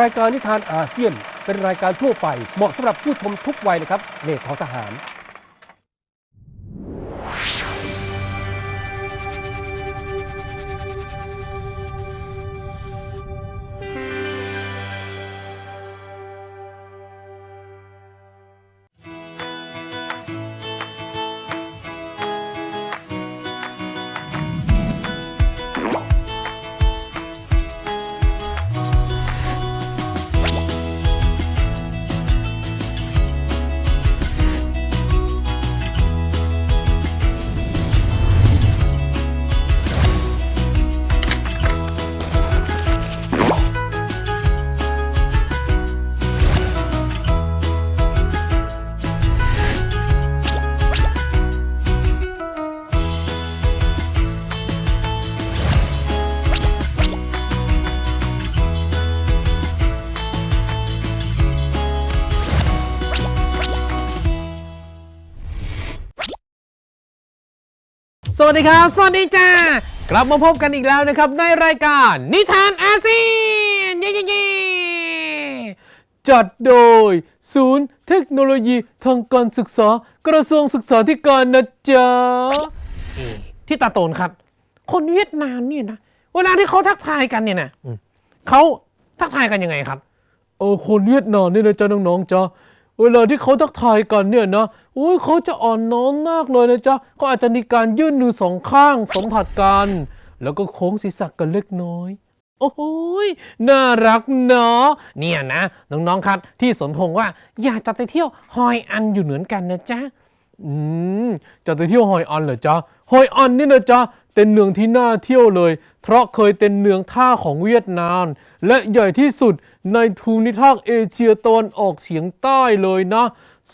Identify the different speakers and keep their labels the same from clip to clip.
Speaker 1: รายการนิทานอาเซียนเป็นรายการทั่วไปเหมาะสำหรับผู้ชมทุกวัยนะครับเนตรทองทหาร
Speaker 2: วัสดีครับ สวัสดีจ้ากลับมาพบกันอีกแล้วนะครับ ในรายการนิทานอาเซียนเย้เย้ๆจัดโดย ศูนย์เทคโนโลยีทางการศึกษากระทรวงศึกษาธิการนะจ๊ะเอ่อที่ตาโตนครับ คนเวียดนามเนี่ยนะ เวลาที่เขาทักทายกันเนี่ยนะอืมเขาทักทายกันยังไงครับ เออคนเวียดนามเนี่ยนะจ๊ะน้องๆจ๊ะ เวลาที่เขาทักทายกันเนี่ยนะโอ้ยเขาจะอ่อนน้อมมากเลยนะจ๊ะเขาอาจจะมีการยื่นมือสองข้างสัมผัสกัน แล้วก็โค้งศีรษะกันเล็กน้อย โอ้โหยน่ารักเนาะเนี่ยนะน้องๆครับที่สนธงว่าอยากจะไปเที่ยวฮอยอันอยู่เหมือนกันนะจ๊ะอืมจะไปเที่ยวฮอยอันเหรอจ๊ะฮอยอันนี่นะจ๊ะ เป็นเมืองที่น่าเที่ยวเลย เพราะเคยเป็นเมืองท่าของเวียดนาม และใหญ่ที่สุดในภูมิภาคเอเชียตะวันออกเฉียงใต้เลยนะ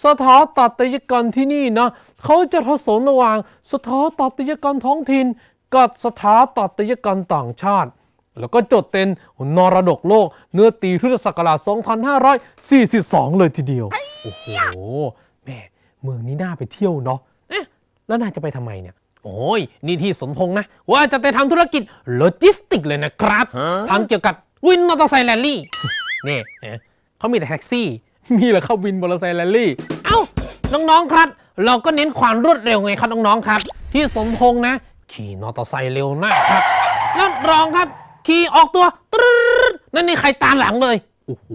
Speaker 2: สถาปัตยกรรมที่นี่นะ เขาจะผสมระหว่างสถาปัตยกรรมท้องถิ่นกับสถาปัตยกรรมต่างชาติ แล้วก็จดเป็นนรดกโลก เนื้อตีพุทธศักราช 2542 เลยทีเดียว โอ้โห แม่ เมืองนี้น่าไปเที่ยวเนาะ เอ๊ะ แล้วนายจะไปทำไมเนี่ย โอ้ยนี่ที่สมพงษ์นะ ว่าจะไปทำธุรกิจโลจิสติกเลยนะครับทำเกี่ยวกับวินมอเตอร์ไซค์แรลลี่นี่นะเขามีแต่แท็กซี่ มีเหรอครับวินมอเตอร์ไซค์แรลลี่ เอ้า น้องๆครับ เราก็เน้นความรวดเร็วไงครับน้องๆครับ ที่สมพงษ์นะ ขี่มอเตอร์ไซค์เร็วมากครับรับรองครับ ขี่ออกตัวตรึดนั่นนี่ใครตามหลังเลยโอ้โห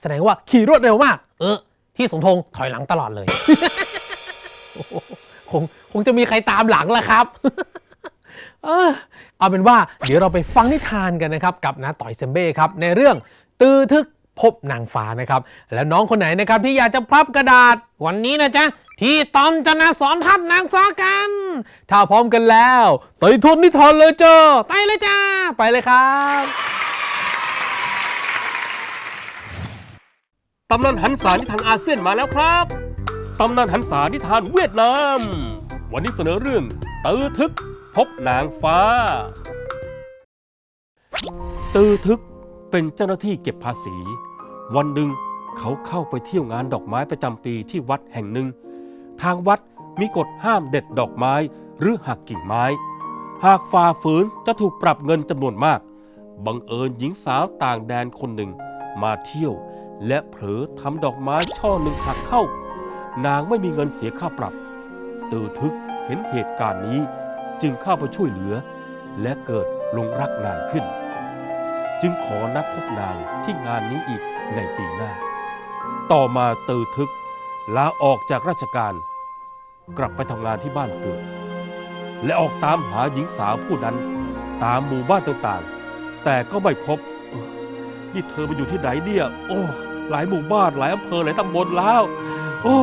Speaker 2: แสดงว่าขี่รวดเร็วมาก เออ ที่สมพงษ์ถอยหลังตลอดเลยโอ้โห คงคงจะมีใครตามหลังแหละครับเออเอาเป็นว่าเดี๋ยวเราไปฟังนิทานกันนะครับ กับนาต่อยเซมเบ้ครับ ในเรื่องตือทึกพบนางฟ้านะครับ แล้วน้องคนไหนนะครับที่อยากจะพับกระดาษ วันนี้นะจ๊ะ ที่ตอนจะนาสอนพับนางฟ้ากัน ถ้าพร้อมกันแล้วไปทนนิทานเลยจ้าไปเลยจ้าไปเลยครับ
Speaker 1: ตำนานหันษานิทานอาเซียนมาแล้วครับ ตำนานหันษานิทานเวียดนาม วันนี้เสนอเรื่องตือทึกพบนางฟ้า ตือทึกเป็นเจ้าหน้าที่เก็บภาษี วันหนึ่งเขาเข้าไปเที่ยวงานดอกไม้ประจำปีที่วัดแห่งหนึ่ง ทางวัดมีกฎห้ามเด็ดดอกไม้หรือหักกิ่งไม้ หากฝ่าฝืนจะถูกปรับเงินจำนวนมาก บังเอิญหญิงสาวต่างแดนคนหนึ่งมาเที่ยว และเผลอทำดอกไม้ช่อหนึ่งหักเข้า นางไม่มีเงินเสียค่าปรับ เตือทึกเห็นเหตุการณ์นี้จึงเข้าไปช่วยเหลือ และเกิดลงรักนางขึ้น จึงขอนัดพบนางที่งานนี้อีกในปีหน้า ต่อมาเตือทึกลาออกจากราชการ กลับไปทำงานที่บ้านเกิด และออกตามหาหญิงสาวผู้นั้นตามหมู่บ้านต่างๆ แต่ก็ไม่พบนี่เธอมาอยู่ที่ไหนเนี่ย โอ้ หลายหมู่บ้านหลายอำเภอหลายตำบลแล้ว โอ้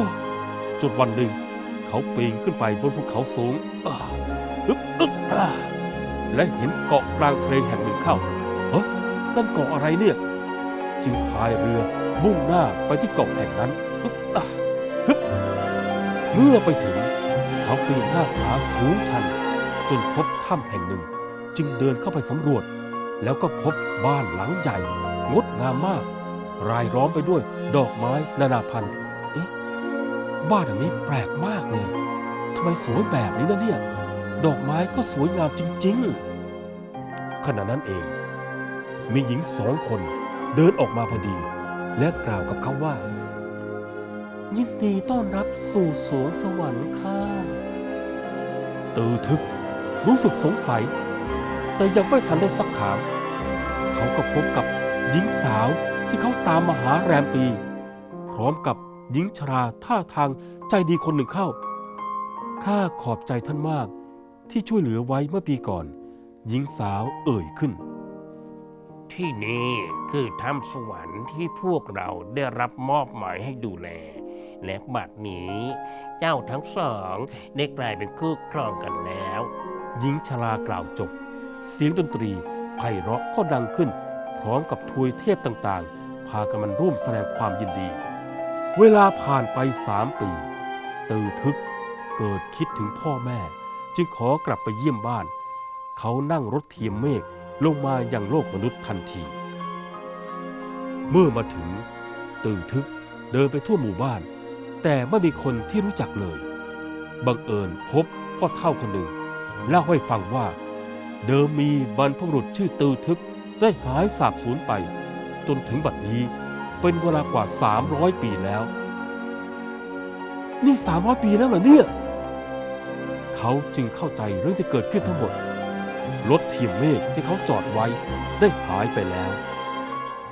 Speaker 1: จนวันหนึ่ง เขาปีนขึ้นไปบนภูเขาสูงอึ๊บอึ๊บและเห็นเกาะกลางทะเลแห่งหนึ่งเข้าเฮ้ยนั่นเกาะอะไรเนี่ย จึงพายเรือมุ่งหน้าไปที่เกาะแห่งนั้นฮึบอ่าฮึบเมื่อไปถึง เขาปีนหน้าผาสูงชัน จนพบถ้ำแห่งหนึ่ง จึงเดินเข้าไปสำรวจ แล้วก็พบบ้านหลังใหญ่ งดงามมาก รายล้อมไปด้วยดอกไม้นานาพันธุ์ บ้านหลังนี้แปลกมากเลยทำไมสวยแบบนี้นะเนี่ย ดอกไม้ก็สวยงามจริง ๆ ขณะนั้นเอง มีหญิงสองคนเดินออกมาพอดี และกล่าวกับเขาว่า ยินดีต้อนรับสู่สวงสวรรค์ค่ะตือทึก รู้สึกสงสัย แต่ยังไม่ทันได้สักถาม เขาก็พบกับหญิงสาวที่เขาตามมาหาแรมปี พร้อมกับ หญิงชราท่าทางใจดีคนหนึ่งเข้า ข้าขอบใจท่านมากที่ช่วยเหลือไว้เมื่อปีก่อน หญิงสาวเอ่ยขึ้น
Speaker 3: ที่นี่คือถ้ำสวรรค์ที่พวกเราได้รับมอบหมายให้ดูแล และบัดนี้ เจ้าทั้งสองได้กลายเป็นคู่ครองกันแล้ว
Speaker 1: หญิงชรากล่าวจบ เสียงดนตรีไพเราะก็ดังขึ้น พร้อมกับทวยเทพต่างๆ พากันมันร่วมแสดงความยินดี เวลาผ่านไปสามปี ตือทึกเกิดคิดถึงพ่อแม่ จึงขอกลับไปเยี่ยมบ้าน เขานั่งรถเทียมเมฆลงมายังโลกมนุษย์ทันที เมื่อมาถึง ตือทึกเดินไปทั่วหมู่บ้าน แต่ไม่มีคนที่รู้จักเลย บังเอิญพบพ่อเท่าคนหนึ่งเล่าให้ฟังว่า เดิมมีบรรพบุรุษชื่อตือทึกได้หายสาบสูญไป จนถึงบัดนี้ เป็นเวลากว่า 300 ปีแล้ว นี่ 300 ปีแล้วเหรอเนี่ย เขาจึงเข้าใจเรื่องที่เกิดขึ้นทั้งหมด รถเทียมเมฆที่เขาจอดไว้ได้หายไปแล้ว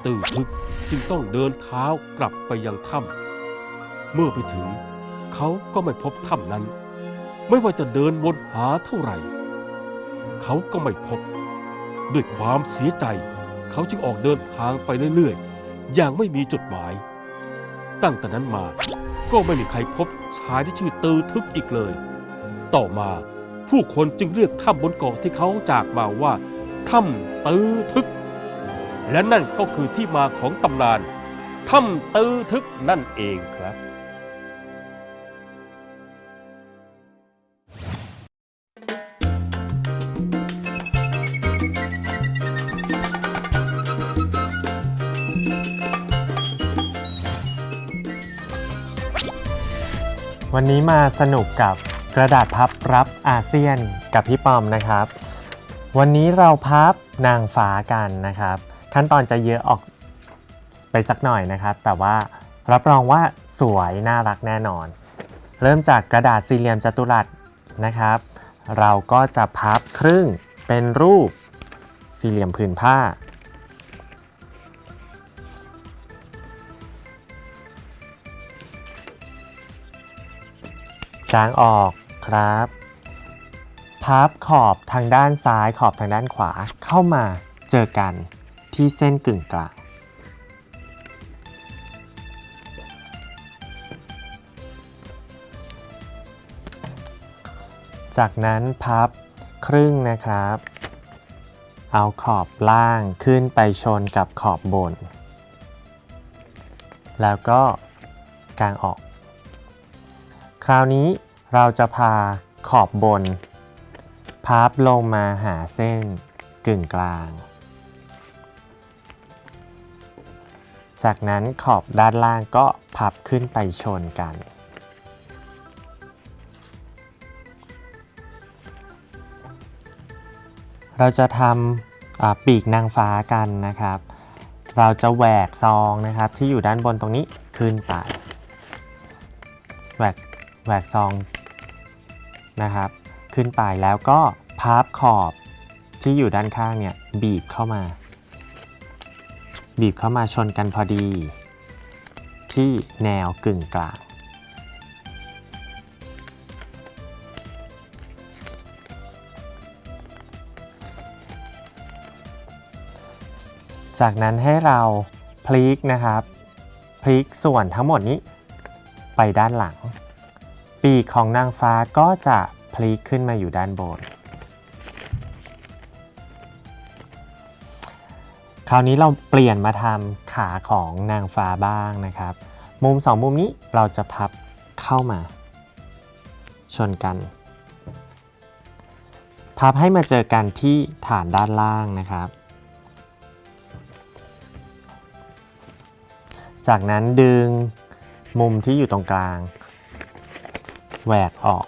Speaker 1: ตือทึกจึงต้องเดินเท้ากลับไปยังถ้ำเมื่อไปถึง เขาก็ไม่พบถ้ำนั้น ไม่ว่าจะเดินวนหาเท่าไหร่ เขาก็ไม่พบ ด้วยความเสียใจ เขาจึงออกเดินทางไปเรื่อยๆ อย่างไม่มีจุดหมาย ตั้งแต่นั้นมาก็ไม่มีใครพบชายที่ชื่อตือทึกอีกเลย ต่อมาผู้คนจึงเรียกถ้ำบนเกาะที่เขาจากมาว่าถ้ำตือทึก และนั่นก็คือที่มาของตำนานถ้ำตือทึกนั่นเองครับ
Speaker 4: วันนี้มาสนุกกับกระดาษพับรับอาเซียนกับพี่ปอมนะครับ วันนี้เราพับนางฟ้ากันนะครับ ขั้นตอนจะเยอะออกไปสักหน่อยนะครับ แต่ว่ารับรองว่าสวยน่ารักแน่นอน เริ่มจากกระดาษสี่เหลี่ยมจัตุรัสนะครับ เราก็จะพับครึ่งเป็นรูปสี่เหลี่ยมผืนผ้า จางออกครับพับขอบทางด้านซ้ายขอบทางด้านขวาเข้ามาเจอกันที่เส้นกึ่งกลางจากนั้นพับครึ่งนะครับ เอาขอบล่างขึ้นไปชนกับขอบบน แล้วก็กางออก คราวนี้เราจะพาขอบบน พับลงมาหาเส้นกึ่งกลาง จากนั้นขอบด้านล่างก็พับขึ้นไปชนกัน เราจะทำปีกนางฟ้ากันนะครับ เราจะแหวกซองนะครับที่อยู่ด้านบนตรงนี้ขึ้นไปแหวก แหวกซองนะครับ ขึ้นไปแล้วก็พับขอบที่อยู่ด้านข้างเนี่ยบีบเข้ามา บีบเข้ามาชนกันพอดี ที่แนวกึ่งกลางจากนั้นให้เราพลิกนะครับ พลิกส่วนทั้งหมดนี้ไปด้านหลัง ปีกของนางฟ้าก็จะพลิกขึ้นมาอยู่ด้านบน คราวนี้เราเปลี่ยนมาทำขาของนางฟ้าบ้างนะครับ มุมสองมุมนี้เราจะพับเข้ามา ชนกัน พับให้มาเจอกันที่ฐานด้านล่างนะครับ จากนั้นดึงมุมที่อยู่ตรงกลาง แหวกออก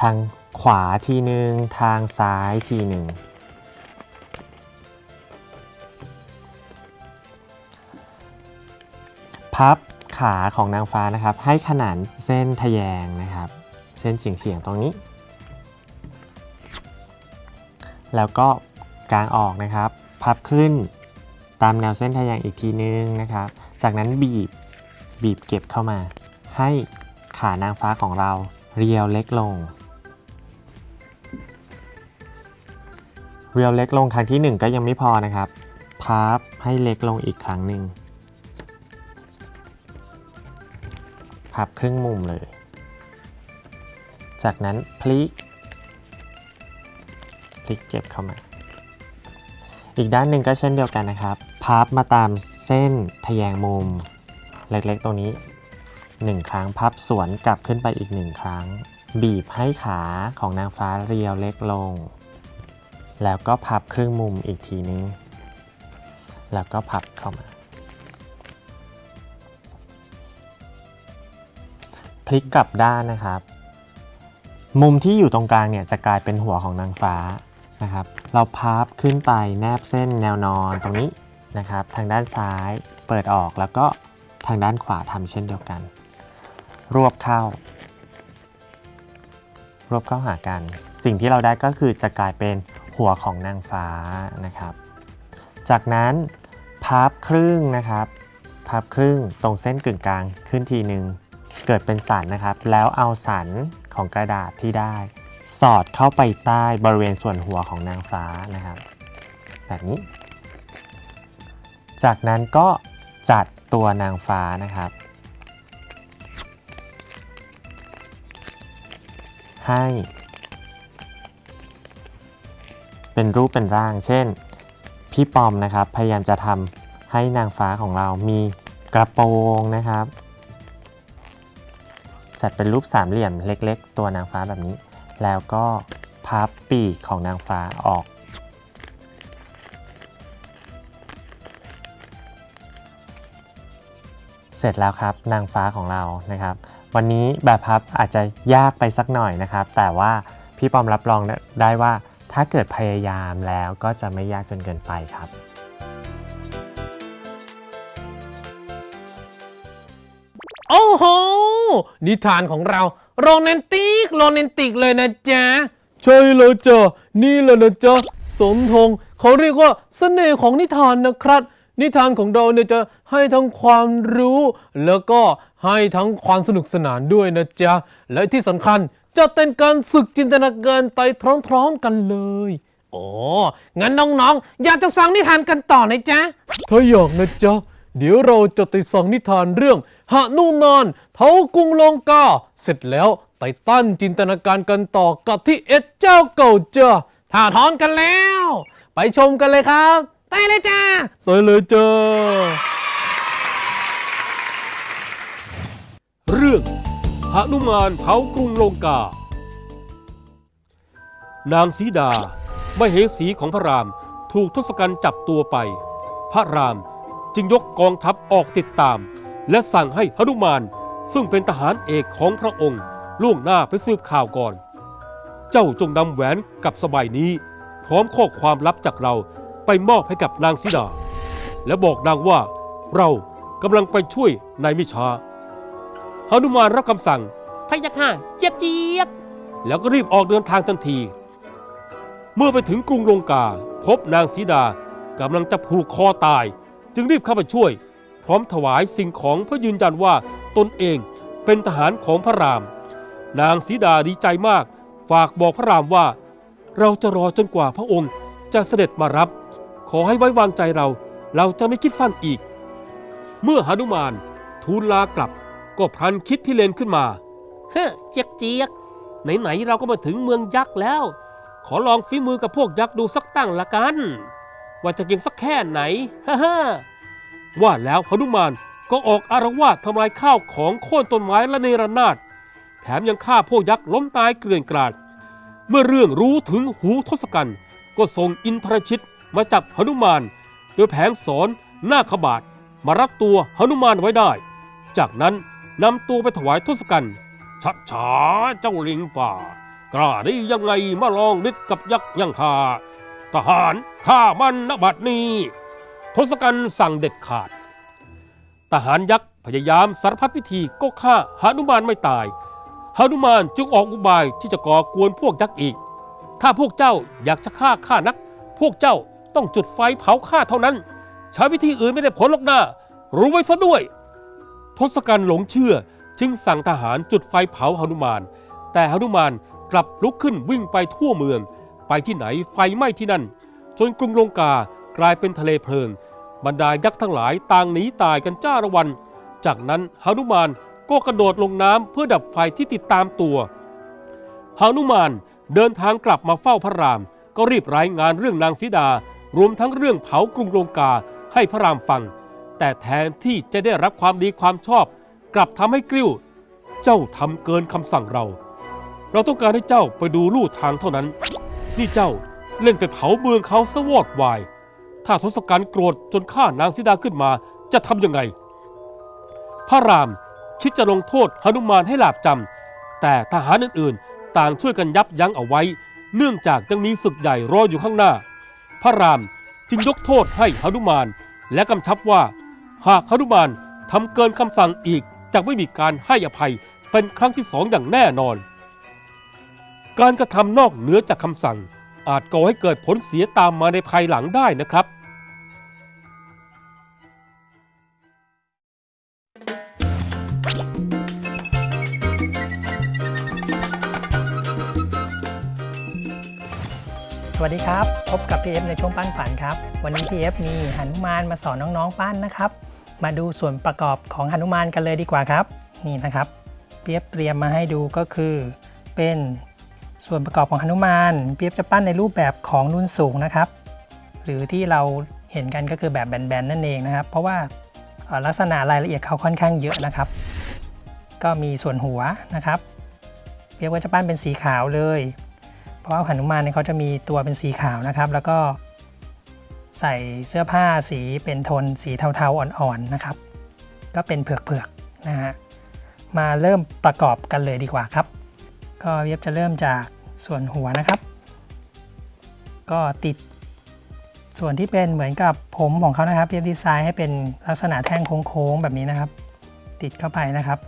Speaker 4: ทางขวาทีหนึ่งทางซ้ายทีหนึ่งพับขาของนางฟ้านะครับ ให้ขนานเส้นทะแยงนะครับ เส้นเฉียงๆตรงนี้ แล้วก็กางออกนะครับ พับขึ้นตามแนวเส้นทะแยงอีกทีนึงนะครับ จากนั้นบีบบีบเก็บเข้ามา ให้ ขานางฟ้าของเราเรียวเล็กลง เรียวเล็กลงครั้งที่หนึ่งก็ยังไม่พอนะครับพับให้เล็กลงอีกครั้งหนึ่งพับครึ่งมุมเลย จากนั้นพลิก พลิกเก็บเข้ามา อีกด้านหนึ่งก็เช่นเดียวกันนะครับ พับมาตามเส้นทะแยงมุม เล็กๆตรงนี้ 1 ครั้งพับสวนกลับขึ้นไปอีก 1 ครั้ง บีบให้ขาของนางฟ้าเรียวเล็กลง แล้วก็พับครึ่งมุมอีกทีนึง แล้วก็พับเข้ามา พลิกกลับด้านนะครับ มุมที่อยู่ตรงกลางเนี่ยจะกลายเป็นหัวของนางฟ้านะครับ เราพับขึ้นไปแนบเส้นแนวนอนตรงนี้นะครับ ทางด้านซ้ายเปิดออกแล้วก็ทางด้านขวาทำเช่นเดียวกัน รวบเข้ารวบเข้าหากัน สิ่งที่เราได้ก็คือจะกลายเป็นหัวของนางฟ้านะครับ จากนั้นพับครึ่งนะครับ พับครึ่งตรงเส้นกึ่งกลางขึ้นทีหนึ่งเกิดเป็นสันนะครับ แล้วเอาสันของกระดาษที่ได้ สอดเข้าไปใต้บริเวณส่วนหัวของนางฟ้านะครับ แบบนี้ จากนั้นก็จัดตัวนางฟ้านะครับ ให้ เป็นรูปเป็นร่าง เช่น พี่ปอมนะครับ พยายามจะทำให้นางฟ้าของเรามีกระโปรงนะครับ จัดเป็นรูปสามเหลี่ยมเล็ก ๆ ตัวนางฟ้าแบบนี้ แล้วก็พับปีกของนางฟ้าออก เสร็จแล้วครับนางฟ้าของเรานะครับ วันนี้แบบพับอาจจะยากไปสักหน่อยนะครับ แต่ว่าพี่ปอมรับรองได้ว่าถ้าเกิดพยายามแล้วก็จะไม่ยากจนเกินไปครับ
Speaker 2: โอ้โห นิทานของเราโรแมนติกโรแมนติกเลยนะจ๊ะ ใช่แล้วจ้ะนี่แหละนะจ๊ะ สมทงเขาเรียกว่าเสน่ห์ของนิทานนะครับ นิทานของเราเนี่ยจะให้ทั้งความรู้ แล้วก็ให้ทั้งความสนุกสนานด้วยนะจ๊ะ และที่สำคัญจะเป็นการฝึกจินตนาการไปพร้อมๆกันเลยโอ้งั้นน้องๆ อยากจะฟังนิทานกันต่อนะจ๊ะถ้าอยากนะจ๊ะ เดี๋ยวเราจะไปฟังนิทานเรื่องหนุมานเทากุงลงกาเสร็จแล้วไปตั้นจินตนาการกันต่อกับที่เอ็ดเจ้าเก่าเจ้าถ้าทอนกันแล้ว ไปชมกันเลยครับ ไปเลยจ้าไปเลยจ้า
Speaker 1: เรื่องหนุมานเผากรุงลงกา นางสีดามเหสีของพระรามถูกทศกัณฐ์จับตัวไป พระรามจึงยกกองทัพออกติดตาม และสั่งให้หนุมานซึ่งเป็นทหารเอกของพระองค์ล่วงหน้าไปสืบข่าวก่อน เจ้าจงนำแหวนกับสบายนี้ พร้อมข้อความลับจากเรา ไปมอบให้กับนางสีดา และบอกนางว่าเรากำลังไปช่วยนายมิชาหนุมานรับคำสั่ง
Speaker 3: พะยะค่ะเจี๊ยกเจี๊ยก
Speaker 1: แล้วก็รีบออกเดินทางทันที เมื่อไปถึงกรุงลงกา พบนางสีดากำลังจะผูกคอตาย จึงรีบเข้าไปช่วย พร้อมถวายสิ่งของเพื่อยืนยันว่าตนเองเป็นทหารของพระราม นางสีดาดีใจมาก ฝากบอกพระรามว่า เราจะรอจนกว่าพระองค์จะเสด็จมารับ ขอให้ไว้วางใจเรา เราจะไม่คิดสั้นอีก เมื่อหนุมานทูลลากลับ ก็พลันคิดพิเรนขึ้นมา
Speaker 3: เฮ้เจี๊ยกเจียกไหนๆเราก็มาถึงเมืองยักษ์แล้ว ขอลองฝีมือกับพวกยักษ์ดูสักตั้งละกัน ว่าจะเก่งสักแค่ไหนฮ่าฮ่า
Speaker 1: ว่าแล้วหนุมานก็ออกอารวาสทำลายข้าวของโค่นต้นไม้และเนรนาถแถมยังฆ่าพวกยักษ์ล้มตายเกลื่อนกลาด เมื่อเรื่องรู้ถึงหูทศกัณฐ์ก็ส่งอินทรชิต มาจับหนุมานโดยแผงสอนหน้าขบาทมารัดตัวหนุมานไว้ได้ จากนั้นนำตัวไปถวายทศกัณฐ์ชัดฉาเจ้าลิงป่า กล้าได้ยังไงมาลองฤทธิ์กับยักษ์ยังข้าทหารฆ่ามันนบัดนี้ทศกัณฐ์สั่งเด็ดขาด ทหารยักษ์พยายามสารพัดวิธีก็ฆ่าหนุมานไม่ตายหนุมานจึงออกอุบายที่จะก่อกวนพวกยักษ์อีก ถ้าพวกเจ้าอยากจะฆ่าข้านัก พวกเจ้า ต้องจุดไฟเผาข้าเท่านั้น ใช้วิธีอื่นไม่ได้ผลหรอกนะรู้ไว้ซะด้วย ทศกัณฐ์หลงเชื่อจึงสั่งทหารจุดไฟเผาหนุมาน แต่หนุมานกลับลุกขึ้นวิ่งไปทั่วเมือง ไปที่ไหนไฟไหม้ที่นั่น จนกรุงลงกากลายเป็นทะเลเพลิง บรรดายักษ์ทั้งหลายต่างหนีตายกันจ้าระวัน จากนั้นหนุมานก็กระโดดลงน้ำเพื่อดับไฟที่ติดตามตัวหนุมานเดินทางกลับมาเฝ้าพระราม ก็รีบรายงานเรื่องนางสีดา รวมทั้งเรื่องเผากรุงลงกาให้พระรามฟัง แต่แทนที่จะได้รับความดีความชอบ กลับทำให้กริ้ว เจ้าทำเกินคำสั่งเรา เราต้องการให้เจ้าไปดูลู่ทางเท่านั้น นี่เจ้าเล่นไปเผาเมืองเขาสวอดวาย ถ้าทศกัณฐ์โกรธจนฆ่านางสีดาขึ้นมาจะทำยังไง พระรามคิดจะลงโทษหนุมานให้หลาบจำแต่ทหารอื่นๆ ต่างช่วยกันยับยั้งเอาไว้ เนื่องจากยังมีศึกใหญ่รออยู่ข้างหน้า พระรามจึงยกโทษให้หนุมาน และกำชับว่า หากหนุมานทำเกินคำสั่งอีกจะไม่มีการให้อภัยเป็นครั้งที่สองอย่างแน่นอน การกระทำนอกเหนือจากคำสั่ง อาจก่อให้เกิดผลเสียตามมาในภายหลังได้นะครับ
Speaker 5: สวัสดีครับ พบกับพี่เอฟในช่วงปั้นฝันครับ วันนี้พี่เอฟมีหนุมานมาสอนน้องๆปั้นนะครับ มาดูส่วนประกอบของหนุมานกันเลยดีกว่าครับ นี่นะครับพี่เอฟเตรียมมาให้ดูก็คือ เป็นส่วนประกอบของหนุมานพี่เอฟจะปั้นในรูปแบบของนุ่นสูงนะครับ หรือที่เราเห็นกันก็คือแบบแบนๆนั่นเองนะครับ เพราะว่าลักษณะรายละเอียดเขาค่อนข้างเยอะนะครับ ก็มีส่วนหัวนะครับพี่เอฟก็จะปั้นเป็นสีขาวเลย ราะว่าหนุมานเนี่ยเขาจะมีตัวเป็นสีขาวนะครับ แล้วก็ใส่เสื้อผ้าสีเป็นโทนสีเทาๆอ่อนๆนะครับ ก็เป็นเผือกๆนะฮะมาเริ่มประกอบกันเลยดีกว่าครับ ก็เวียบจะเริ่มจากส่วนหัวนะครับ ก็ติดส่วนที่เป็นเหมือนกับผมของเขานะครับเวียบดีไซน์ให้เป็นลักษณะแท่งโค้งๆแบบนี้นะครับ ติดเข้าไปนะครับ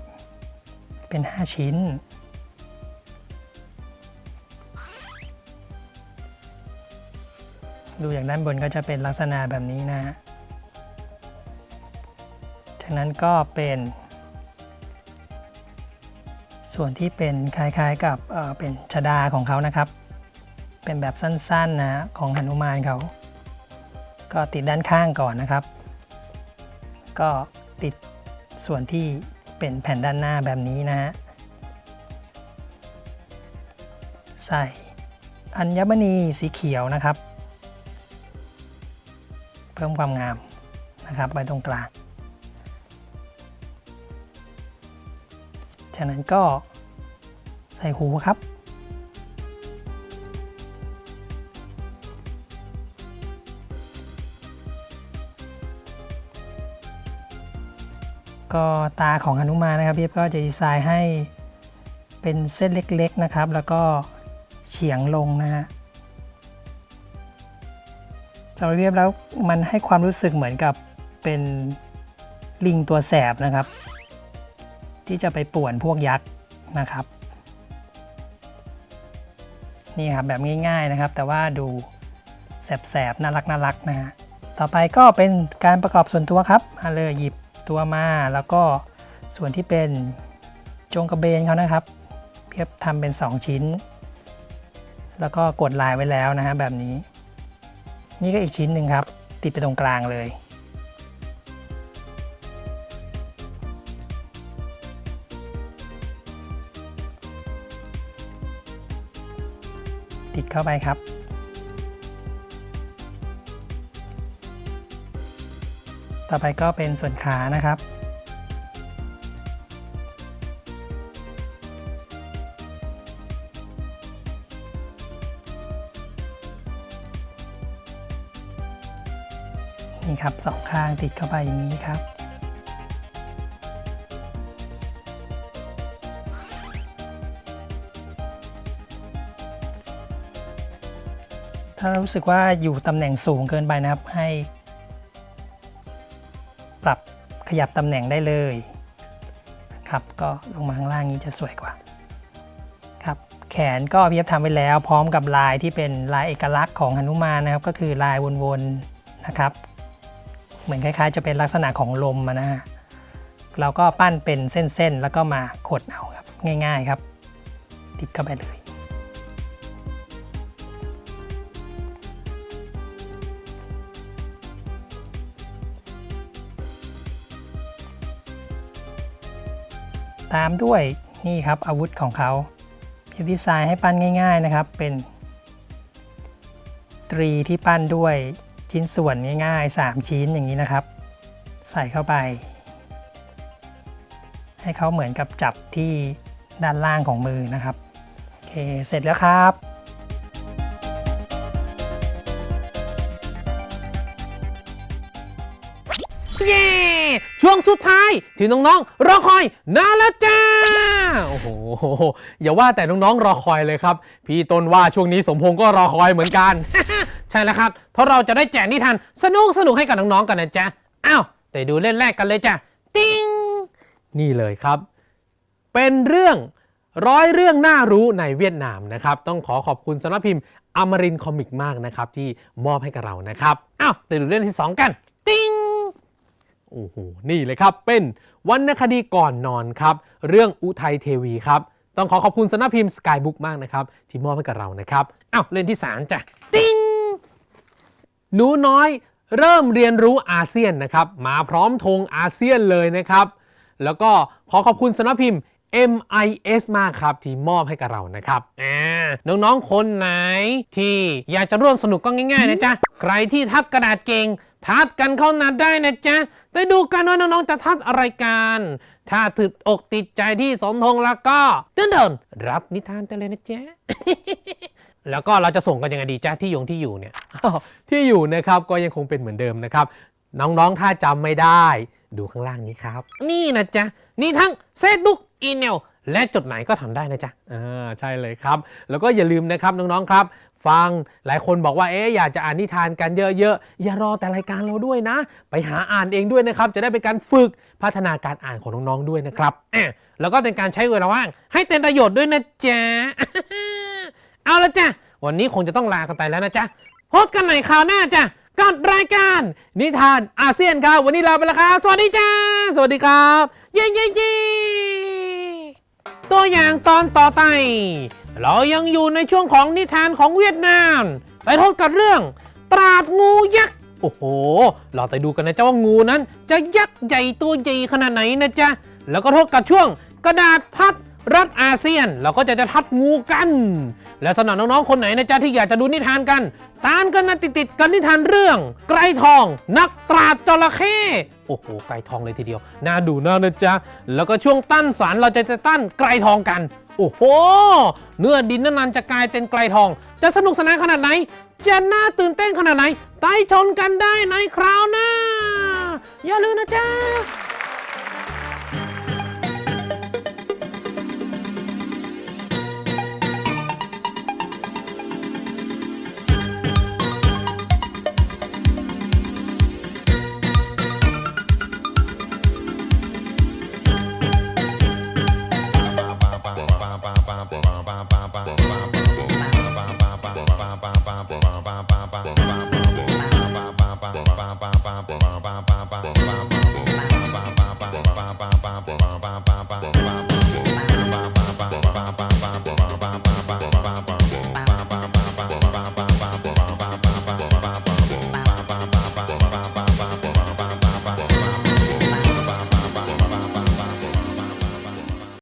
Speaker 5: เป็น 5 ชิ้น ดูอย่างด้านบนก็จะเป็นลักษณะแบบนี้นะฮะจากนั้นก็เป็น ส่วนที่เป็นคล้ายๆกับเเป็นชดาของเขานะครับ เป็นแบบสั้นๆนะฮะของหนุมานเขา ก็ติดด้านข้างก่อนนะครับ ก็ติดส่วนที่เป็นแผ่นด้านหน้าแบบนี้นะฮะใส่อัญมณีสีเขียวนะครับ พิ่มความงามนะครับไว้ตรงกลาง จากนั้นก็ใส่หูครับ ก็ตาของหนุมานนะครับพี่ก็จะดีไซน์ให้เป็นเส้นเล็กๆนะครับ แล้วก็เฉียงลงนะฮะ สำหรับเรียบแล้วมันให้ความรู้สึกเหมือนกับเป็นลิงตัวแสบนะครับ ที่จะไปป่วนพวกยักษ์นะครับ นี่ครับแบบง่ายๆนะครับ แต่ว่าดูแสบๆน่ารักน่ารักนะฮะต่อไปก็เป็นการประกอบส่วนตัวครับมาเลยหยิบตัวมาแล้วก็ส่วนที่เป็นจงกระเบนเขานะครับ เพียบทำเป็น 2 ชิ้น แล้วก็กดลายไว้แล้วนะฮะแบบนี้ นี่ก็อีกชิ้นหนึ่งครับ ติดไปตรงกลางเลย ติดเข้าไปครับ ต่อไปก็เป็นส่วนขานะครับ ครับสองข้างติดเข้าไปอย่างนี้ครับ ถ้ารู้สึกว่าอยู่ตำแหน่งสูงเกินไปนะครับให้ ปรับขยับตำแหน่งได้เลยครับก็ลงมาข้างล่างนี้จะสวยกว่าครับแขนก็พี่เอฟทำไว้แล้วพร้อมกับลายที่เป็นลายเอกลักษณ์ของหนุมานนะครับ ก็คือลายวนๆนะครับ เหมือนคล้ายๆ จะเป็นลักษณะของลมนะฮะเราก็ปั้นเป็นเส้นๆ แล้วก็มาขดเอาครับ ง่ายๆครับ ติดเข้าไปเลยตามด้วยนี่ครับอาวุธของเขาพิดีไซน์ให้ปั้นง่าย ๆนะครับ เป็นตรีที่ปั้นด้วย ชิ้นส่วนง่ายๆ 3 ชิ้นอย่างนี้นะครับ ใส่เข้าไป ให้เขาเหมือนกับจับที่ด้านล่างของมือนะครับโอเคเสร็จแล้วครับ
Speaker 2: เย้ช่วงสุดท้ายที่น้องๆรอคอยนานแล้วจ้าโอ้โหอย่าว่าแต่น้องๆรอคอยเลยครับ พี่ต้นว่าช่วงนี้สมพงษ์ก็รอคอยเหมือนกัน ใช่แล้วครับ เพราะเราจะได้แจกนิทานสนุกสนุกให้กับน้องๆกันนะจ๊ะ อ้าวแต่ดูเล่นแรกกันเลยจ้ะ ติ้ง นี่เลยครับ เป็นเรื่องร้อยเรื่องน่ารู้ในเวียดนามนะครับ ต้องขอขอบคุณสำนักพิมพ์อมรินคอมิกมากนะครับ ที่มอบให้กับเรานะครับ อ้าวแต่ดูเรื่องที่ 2 กัน ติ้งโอ้โหนี่เลยครับ เป็นวรรณคดีก่อนนอนครับ เรื่องอุทัยเทวีครับ ต้องขอขอบคุณสำนักพิมพ์ Skybook มากนะครับ ที่มอบให้กับเรานะครับ อ้าวเล่นที่3จ้ะ ติ้ง หนูน้อยเริ่มเรียนรู้อาเซียนนะครับ มาพร้อมธงอาเซียนเลยนะครับ แล้วก็ขอขอบคุณสำนักพิมพ์ MIS มากครับ ที่มอบให้กับเรานะครับน้องๆ คนไหน ที่อยากจะร่วมสนุกก็ง่ายๆ นะจ๊ะ ใครที่ทัดกระดาษเก่ง ทัดกันเข้านาได้นะจ๊ะได้ดูกันว่าน้องๆ จะทัดอะไรกัน ถ้าติดอกติดใจที่สมทงแล้วก็เดินเดินๆ รับนิทานได้เลยนะจ๊ะ แล้วก็เราจะส่งกันยังไงดีจ้าที่ยงที่อยู่เนี่ยที่อยู่นะครับก็ยังคงเป็นเหมือนเดิมนะครับ น้องๆถ้าจำไม่ได้ดูข้างล่างนี้ครับ นี่นะจ๊ะนี่ทั้งเฟซบุ๊กอีเมลและจดหมายก็ทำได้นะจ๊ะอ่าใช่เลยครับ แล้วก็อย่าลืมนะครับน้องๆครับ ฟังหลายคนบอกว่าเอ๊ะอยากจะอ่านนิทานกันเยอะๆ อย่ารอแต่รายการเราด้วยนะ ไปหาอ่านเองด้วยนะครับ จะได้เป็นการฝึกพัฒนาการอ่านของน้องๆด้วยนะครับแล้วก็เป็นการใช้เวลาว่างให้เป็นประโยชน์ด้วยนะจ๊ะ เอาละจ้ะ วันนี้คงจะต้องลากันไปแล้วนะจ๊ะพบกันใหม่คราวหน้าจ้ะกับรายการ นิทานอาเซียนครับ วันนี้ลาไปแล้วครับ สวัสดีจ้า สวัสดีครับ เย้เย้เย้ตัวอย่างตอนต่อไป เรายังอยู่ในช่วงของนิทานของเวียดนาม ไปพบกับเรื่องปราบงูยักษ์ โอ้โห เราไปดูกันนะจ๊ะว่างูนั้น จะยักษ์ใหญ่ตัวใหญ่ขนาดไหนนะจ๊ะ แล้วก็ทบกับช่วงกระดาษพัด รัฐอาเซียน เราก็จะจะทัดงูกัน และสำหรับน้องๆคนไหนนะจ๊ะที่อยากจะดูนิทานกันตามกันนะติดๆกันนิทานเรื่อง ไกรทอง นักตราจระเข้โอ้โหไกรทองเลยทีเดียวน่าดูน่านะจ๊ะแล้วก็ช่วงตั้นสารเราจะจะตั้นไกรทองกัน โอ้โห เนื้อดินนานจะกลายเป็นไกรทอง จะสนุกสนานขนาดไหนจะน่าตื่นเต้นขนาดไหนไต่ชนกันได้ในคราวหน้าอย่าลืมนะจ๊ะ